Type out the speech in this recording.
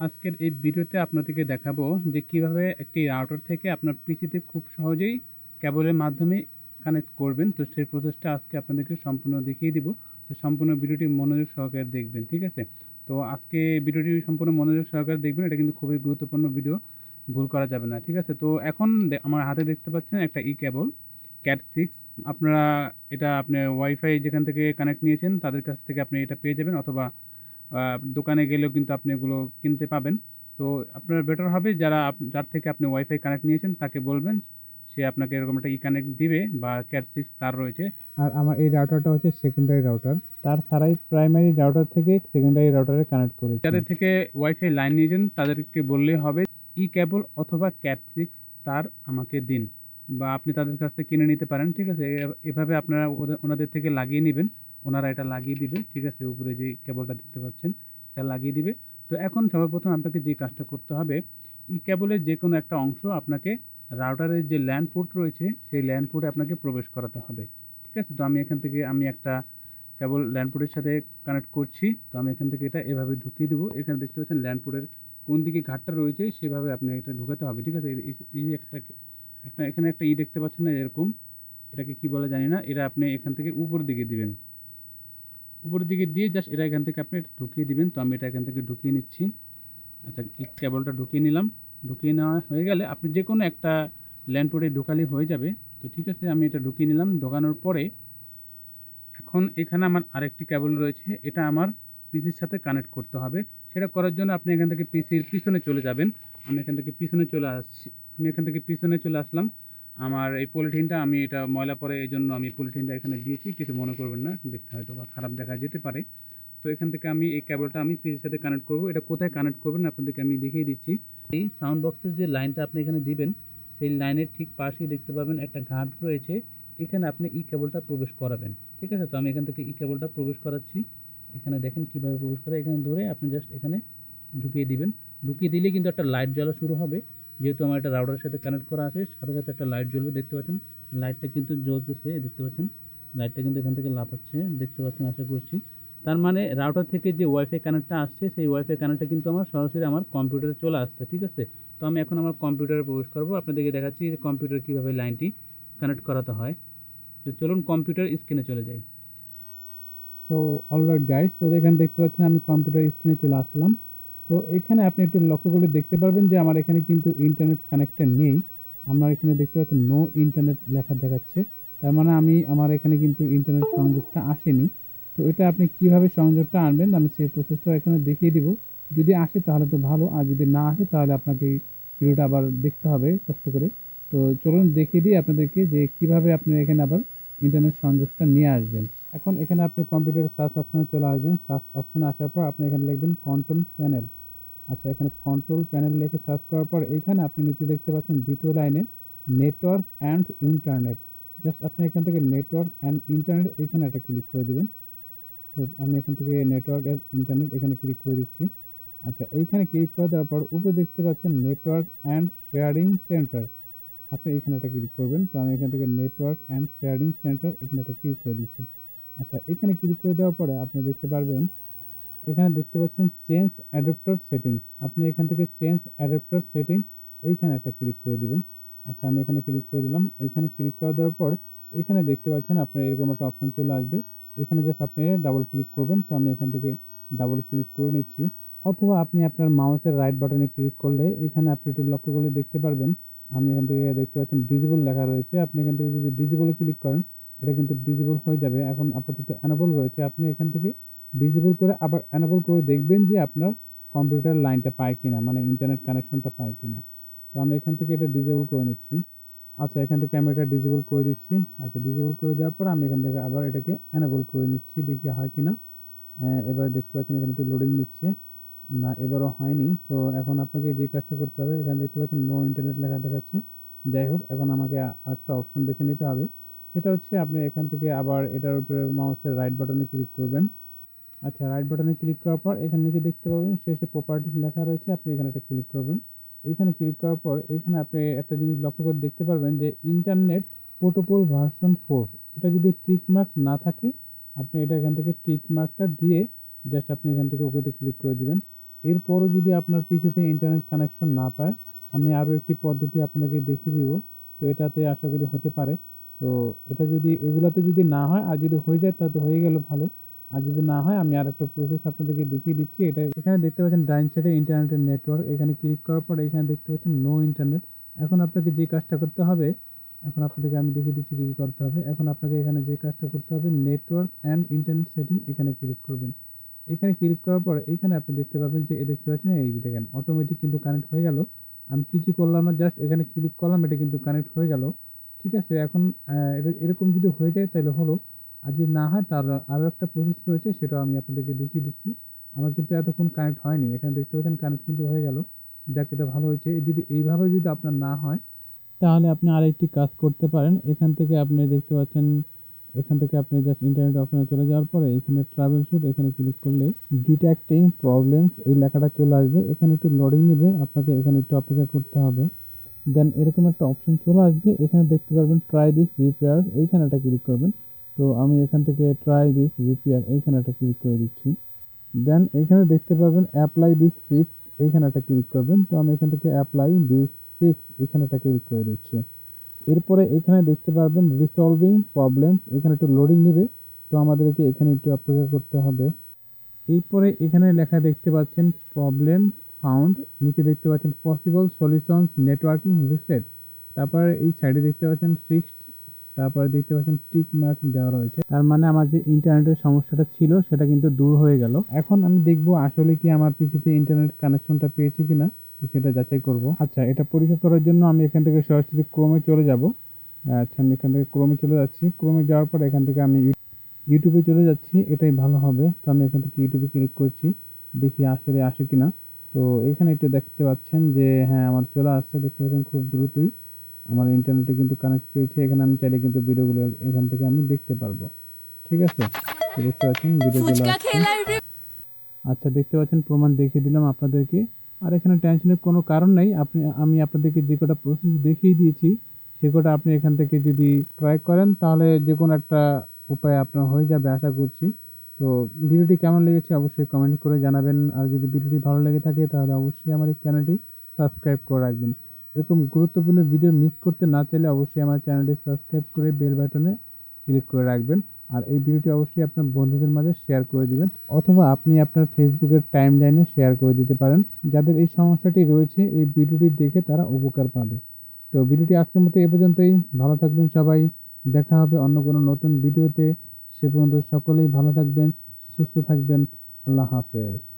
আজকের এই ভিডিওতে আপনাদেরকে দেখাবো যে কীভাবে একটি রাউটার থেকে আপনার পিসিতে খুব সহজেই কেবলের মাধ্যমে কানেক্ট করবেন। তো সেই প্রসেসটা আজকে আপনাদেরকে সম্পূর্ণ দেখিয়ে দিব। তো সম্পূর্ণ ভিডিওটি মনোযোগ সহকারে দেখবেন, ঠিক আছে? তো আজকে ভিডিওটি সম্পূর্ণ মনোযোগ সহকারে দেখবেন। এটা কিন্তু খুবই গুরুত্বপূর্ণ ভিডিও, ভুল করা যাবে না, ঠিক আছে? তো এখন আমার হাতে দেখতে পাচ্ছেন একটা ই কেবল ক্যাট সিক্স। আপনারা এটা আপনার ওয়াইফাই যেখান থেকে কানেক্ট নিয়েছেন, তাদের কাছ থেকে আপনি এটা পেয়ে যাবেন অথবা দোকানে গেলেও কিন্তু আপনি এগুলো কিনতে পাবেন। তো আপনার বেটার হবে যারা যার থেকে আপনি ওয়াইফাই কানেক্ট নিয়েছেন তাকে বলবেন সে আপনাকে এরকম একটা ই কানেক্ট দিবে বা ক্যাট সিক্স তার রয়েছে। আর আমার এই রাউটারটা হচ্ছে সেকেন্ডারি রাউটার তার ছাড়াই প্রাইমারি রাউটার থেকে সেকেন্ডারি রাউটারে কানেক্ট করেছি। যাদের থেকে ওয়াইফাই লাইন নিয়েছেন তাদেরকে বললেই হবে ই কেবল অথবা ক্যাট সিক্স তার আমাকে দিন। বা আপনি তাদের কাছ থেকে কিনে নিতে পারেন ঠিক আছে? এভাবে আপনারা ওদের- ওনাদের থেকে লাগিয়ে নেবেন। ওনারা এটা লাগিয়ে দিবে, ঠিক আছে? উপরে যে কেবলটা দেখতে পাচ্ছেন, এটা লাগিয়ে দিবে। তো এখন সর্বপ্রথম আপনাকে যে কাজটা করতে হবে ই কেবলের যে কোনো একটা অংশ আপনাকে রাউটারের যে ল্যান্ড পোর্ট রয়েছে, সেই ল্যান্ড পোর্টে আপনাকে প্রবেশ করাতে হবে, ঠিক আছে? তো আমি এখান থেকে আমি একটা কেবল ল্যান্ড পোর্টের সাথে কানেক্ট করছি, তো আমি এখান থেকে এটা এভাবে ঢুকিয়ে দেবো। এখানে দেখতে পাচ্ছেন ল্যান্ড পোর্টের কোন দিকে ঘাটটা রয়েছে, সেভাবে আপনি এটা ঢুকাতে হবে, ঠিক আছে? এই- একটা একটা, এখানে একটা ই দেখতে পাচ্ছেন না, এরকম। এটাকে কি বলে জানি না, এটা আপনি এখান থেকে উপরের দিকে দিবেন। উপরের দিকে দিয়ে জাস্ট এটা এখান থেকে আপনি ঢুকিয়ে দিবেন। তো আমি এটা এখান থেকে ঢুকিয়ে নিচ্ছি। আচ্ছা এই কেবলটা ঢুকিয়ে নিলাম। ঢুকিয়ে নেওয়া হয়ে গেলে আপনি যে কোনো একটা ল্যান্ড পোর্টে ঢোকালে হয়ে যাবে। তো ঠিক আছে, আমি এটা ঢুকিয়ে নিলাম। ঢোকানোর পরে এখন এখানে আমার আরেকটি কেবল রয়েছে। এটা আমার পিসির সাথে কানেক্ট করতে হবে। সেটা করার জন্য আপনি এখান থেকে পিসির পিছনে চলে যাবেন। আমি এখান থেকে পিছনে চলে আসছি। আমি এখান থেকে পিছনে চলে আসলাম। আমার এই পলিথিনটা আমি এটা ময়লা পড়ে এই জন্য আমি পলিথিনটা এখানে দিয়েছি, কিছু মনে করবেন না, দেখতে হয়তো বা খারাপ দেখা যেতে পারে। তো এখান থেকে আমি এই কেবলটা আমি পিসির সাথে কানেক্ট করব। এটা কোথায় কানেক্ট করবেন আপনাদেরকে আমি দেখিয়ে দিচ্ছি। এই সাউন্ড বক্সের যে লাইনটা আপনি এখানে দিবেন, সেই লাইনের ঠিক পাশেই দেখতে পাবেন একটা ঘাট রয়েছে। এখানে আপনি ই কেবলটা প্রবেশ করাবেন, ঠিক আছে? তো আমি এখান থেকে ই কেবলটা প্রবেশ করাচ্ছি। এখানে দেখেন কীভাবে প্রবেশ করে। এখানে ধরে আপনি জাস্ট এখানে ঢুকিয়ে দিবেন। ঢুকিয়ে দিলে কিন্তু একটা লাইট জ্বলা শুরু হবে। যেহেতু আমার একটা রাউটারের সাথে কানেক্ট করা আছে, সাথে সাথে একটা লাইট জ্বলবে, দেখতে পাচ্ছেন? লাইটটা কিন্তু জ্বলতেছে, দেখতে পাচ্ছেন? লাইটটা কিন্তু এখান থেকে লাফাচ্ছে, দেখতে পাচ্ছেন, আশা করছি। তার মানে রাউটার থেকে যে ওয়াইফাই কানেক্টটা আসছে, সেই ওয়াইফাই কানেক্টটা কিন্তু আমার সরাসরি আমার কম্পিউটারে চলে আসছে, ঠিক আছে? তো আমি এখন আমার কম্পিউটারে প্রবেশ করব, আপনাদেরকে দেখাচ্ছি যে কম্পিউটার কীভাবে লাইনটি কানেক্ট করাতে হয়। তো চলুন কম্পিউটার স্ক্রিনে চলে যাই। তো অলরাইট গাইস তো এখানে দেখতে পাচ্ছেন আমি কম্পিউটার স্ক্রিনে চলে আসলাম। তো এখানে আপনি একটু লক্ষ্য করলে দেখতে পারবেন যে আমার এখানে কিন্তু ইন্টারনেট কানেক্টর নেই। আমার এখানে দেখতে পাচ্ছেন নো ইন্টারনেট লেখা দেখাচ্ছে। তার মানে আমি, আমার এখানে কিন্তু ইন্টারনেট সংযোগটা আসেনি। তো এটা আপনি কীভাবে সংযোগটা আনবেন আমি সেই প্রসেসটা এখানে দেখিয়ে দিব। যদি আসে তাহলে তো ভালো, আর যদি না আসে তাহলে আপনাকে ভিডিওটা আবার দেখতে হবে কষ্ট করে। তো চলুন দেখিয়ে দিই আপনাদেরকে যে কীভাবে আপনি এখানে আবার ইন্টারনেট সংযোগটা নিয়ে আসবেন। এখন এখানে আপনি কম্পিউটার সার্চ অপশানে চলে আসবেন। সার্চ অপশনে আসার পর আপনি এখানে লিখবেন কন্ট্রোল প্যানেল আচ্ছা এখানে কন্ট্রোল প্যানেল লিখে সার্চ করার পর এখানে আপনি নিচে দেখতে পাচ্ছেন দ্বিতীয় লাইনে নেটওয়ার্ক অ্যান্ড ইন্টারনেট জাস্ট আপনি এখান থেকে নেটওয়ার্ক অ্যান্ড ইন্টারনেট এখানে একটা ক্লিক করে দেবেন। তো আমি এখান থেকে নেটওয়ার্ক অ্যান্ড ইন্টারনেট এখানে ক্লিক করে দিচ্ছি। আচ্ছা এইখানে ক্লিক করে দেওয়ার পর উপরে দেখতে পাচ্ছেন নেটওয়ার্ক অ্যান্ড শেয়ারিং সেন্টার আপনি এখানে একটা ক্লিক করবেন। তো আমি এখান থেকে নেটওয়ার্ক অ্যান্ড শেয়ারিং সেন্টার এখানে একটা ক্লিক করে দিচ্ছি। আচ্ছা এখানে ক্লিক করে দেওয়ার পরে আপনি দেখতে পারবেন এখানে দেখতে পাচ্ছেন চেঞ্জ অ্যাডাপ্টার সেটিংস আপনি এখান থেকে চেঞ্জ অ্যাডাপ্টার সেটিংস এইখানে একটা ক্লিক করে দিবেন। আচ্ছা আমি এখানে ক্লিক করে দিলাম। এইখানে ক্লিক করে দেওয়ার পর এখানে দেখতে পাচ্ছেন আপনার এরকম একটা অপশন চলে আসবে। এখানে জাস্ট আপনি ডাবল ক্লিক করবেন। তো আমি এখান থেকে ডাবল ক্লিক করে নিচ্ছি। অথবা আপনি আপনার মাউসের রাইট বাটনে ক্লিক করলে এখানে আপনি একটু লক্ষ্য করলে দেখতে পারবেন। আমি এখান থেকে দেখতে পাচ্ছেন ডিজেবল লেখা রয়েছে। আপনি এখান থেকে যদি ডিজেবলে ক্লিক করেন, এটা কিন্তু ডিজেবল হয়ে যাবে। এখন আপাতত অ্যানাবল রয়েছে। আপনি এখান থেকে ডিজেবল করে আবার অ্যানাবল করে দেখবেন যে আপনার কম্পিউটার লাইনটা পায় কিনা মানে ইন্টারনেট কানেকশনটা পায় কিনা। তো আমি এখান থেকে এটা ডিজেবল করে নিচ্ছি। আচ্ছা এখান থেকে আমি এটা ডিজেবল করে দিচ্ছি। আচ্ছা ডিজেবল করে দেওয়ার পর আমি এখান থেকে আবার এটাকে অ্যানাবল করে নিচ্ছি দেখি হয় কিনা। হ্যাঁ, এবার দেখতে পাচ্ছেন এখানে একটু লোডিং নিচ্ছে। না এবারও হয়নি। তো এখন আপনাকে যে কাজটা করতে হবে এখানে দেখতে পাচ্ছেন নো ইন্টারনেট লেখা দেখাচ্ছে। যাই হোক এখন আমাকে আরেকটা অপশন বেছে নিতে হবে। সেটা হচ্ছে আপনি এখান থেকে আবার এটার উপরে মাউসের রাইট বাটনে ক্লিক করবেন। আচ্ছা রাইট বাটনে ক্লিক করার পর এখানে নিচে দেখতে পাবেন শেষে প্রপার্টিস লেখা রয়েছে, আপনি এখানে একটা ক্লিক করবেন। এখানে ক্লিক করার পর এখানে আপনি একটা জিনিস লক্ষ্য করে দেখতে পারবেন যে ইন্টারনেট প্রোটোকল ভার্সন ফোর এটা যদি টিক মার্ক না থাকে, আপনি এটা এখান থেকে টিক মার্কটা দিয়ে জাস্ট আপনি এখান থেকে ওকেতে ক্লিক করে দিবেন। এরপরও যদি আপনার পিসিতে ইন্টারনেট কানেকশন না পায়, আমি আরও একটি পদ্ধতি আপনাকে দেখিয়ে দিব। তো এটাতে আশা করি হতে পারে। তো এটা যদি, এগুলাতে যদি না হয়, আর যদি হয়ে যায়, তাহলে হয়ে গেল ভালো। আর যদি না হয়, আমি আর একটা প্রসেস আপনাদেরকে দেখিয়ে দিচ্ছি। এটা এখানে দেখতে পাচ্ছেন ডাইন সাইডে ইন্টারনেটের নেটওয়ার্ক এখানে ক্লিক করার পর এখানে দেখতে পাচ্ছেন নো ইন্টারনেট এখন আপনাকে যে কাজটা করতে হবে, এখন আপনাদেরকে আমি দেখিয়ে দিচ্ছি কী করতে হবে। এখন আপনাকে এখানে যে কাজটা করতে হবে নেটওয়ার্ক অ্যান্ড ইন্টারনেট সেটিং এখানে ক্লিক করবেন। এখানে ক্লিক করার পর এখানে আপনি দেখতে পাবেন যে দেখতে পাচ্ছেন, এই দেখেন অটোমেটিক কিন্তু কানেক্ট হয়ে গেল। আমি কিছু করলাম না জাস্ট এখানে ক্লিক করলাম, এটা কিন্তু কানেক্ট হয়ে গেল। ঠিক আছে, এখন এরকম যদি হয়ে যায়, তাহলে হলো আর যদি না হয়, তার আরও একটা প্রসেস রয়েছে, সেটাও আমি আপনাদেরকে দেখিয়ে দিচ্ছি। আমার কিন্তু এতক্ষণ কানেক্ট হয়নি। এখানে দেখতে পাচ্ছেন কানেক্ট কিন্তু হয়ে গেল। যাক, এটা ভালো হয়েছে। যদি এইভাবে যদি আপনার না হয়, তাহলে আপনি আরেকটি কাজ করতে পারেন। এখান থেকে আপনি দেখতে পাচ্ছেন, এখান থেকে আপনি জাস্ট ইন্টারনেট অপশনে চলে যাওয়ার পরে এখানে ট্রাভেল শুট এখানে ক্লিক করলে ডিটেক্টিং প্রবলেমস এই লেখাটা চলে আসবে। এখানে একটু লোডিং নেবে, আপনাকে এখানে একটু অপেক্ষা করতে হবে। দেন এরকম একটা অপশন চলে আসবে। এখানে দেখতে পারবেন ট্রাই দিস রিপেয়ার এইখানে একটা ক্লিক করবেন। তো আমি এখান থেকে ট্রাই দিস রিপেয়ার এইখানে একটা ক্লিক করে দিচ্ছি। দেন এখানে দেখতে পাবেন অ্যাপ্লাই দিস ফিক্স এইখানে একটা ক্লিক করবেন। তো আমি এখান থেকে অ্যাপ্লাই দিস ফিক্স এখানে একটা ক্লিক করে দিচ্ছি। এরপরে এখানে দেখতে পারবেন রিসলভিং প্রবলেম এখানে একটু লোডিং নেবে। তো আমাদেরকে এখানে একটু অপেক্ষা করতে হবে। এরপরে এখানে লেখা দেখতে পাচ্ছেন প্রবলেম ফাউন্ড নিচে দেখতে পাচ্ছেন পসিবল সলিউশনস নেটওয়ার্কিং রিসেট তারপরে এই সাইডে দেখতে পাচ্ছেন ফিক্সড তারপরে দেখতে পাচ্ছেন টিক মার্ক দেওয়া রয়েছে। তার মানে আমার যে ইন্টারনেটের সমস্যাটা ছিল, সেটা কিন্তু দূর হয়ে গেল। এখন আমি দেখব আসলে কি আমার পিসিতে ইন্টারনেট কানেকশনটা পেয়েছি কিনা, তো সেটা যাচাই করব। আচ্ছা এটা পরীক্ষা করার জন্য আমি এখান থেকে সরাসরি ক্রমে চলে যাব। আচ্ছা আমি এখান থেকে ক্রমে চলে যাচ্ছি। ক্রমে যাওয়ার পর এখান থেকে আমি ইউটিউবে চলে যাচ্ছি। এটাই ভালো হবে। তো আমি এখান থেকে ইউটিউবে ক্লিক করছি। দেখি আসলে আসে কিনা। তো এখানে একটু দেখতে পাচ্ছেন যে হ্যাঁ আমার চলে আসছে। দেখতে পাচ্ছেন খুব দ্রুতই। আমার ইন্টারনেটে কিন্তু কানেক্ট পেয়েছে এখানে আমি চাইলে কিন্তু ভিডিওগুলো এখান থেকে আমি দেখতে পারব। ঠিক আছে? দেখতে পাচ্ছেন ভিডিও চলে ফুচকা আসছে খেলাই রে আচ্ছা দেখতে পাচ্ছেন প্রমাণ দেখিয়ে দিলাম আপনাদেরকে। আর এখানে টেনশনের কোনো কারণ নেই আপনি আমি আপনাদেরকে যে কটা প্রসেস দেখিয়ে দিয়েছি সে কটা আপনি এখান থেকে যদি ট্রাই করেন তাহলে যে কোনো একটা উপায় আপনার হয়ে যাবে আশা করছি। তো ভিডিওটি কেমন লেগেছে অবশ্যই কমেন্ট করে জানাবেন। আর যদি ভিডিওটি ভালো লেগে থাকে তাহলে অবশ্যই আমার এই চ্যানেলটি সাবস্ক্রাইব করে রাখবেন। এরকম গুরুত্বপূর্ণ ভিডিও মিস করতে না চাইলে অবশ্যই আমার চ্যানেলটি সাবস্ক্রাইব করে বেল বাটনে ক্লিক করে রাখবেন। আর এই ভিডিওটি অবশ্যই আপনার বন্ধুদের মাঝে শেয়ার করে দিবেন। অথবা আপনি আপনার ফেসবুকের টাইম লাইনে শেয়ার করে দিতে পারেন। যাদের এই সমস্যাটি রয়েছে, এই ভিডিওটি দেখে তারা উপকার পাবে। তো ভিডিওটি আজকের মতো এ পর্যন্তই। ভালো থাকবেন সবাই। দেখা হবে অন্য কোনো নতুন ভিডিওতে সে পর্যন্ত সকলেই ভালো থাকবেন, সুস্থ থাকবেন। আল্লাহ হাফেজ।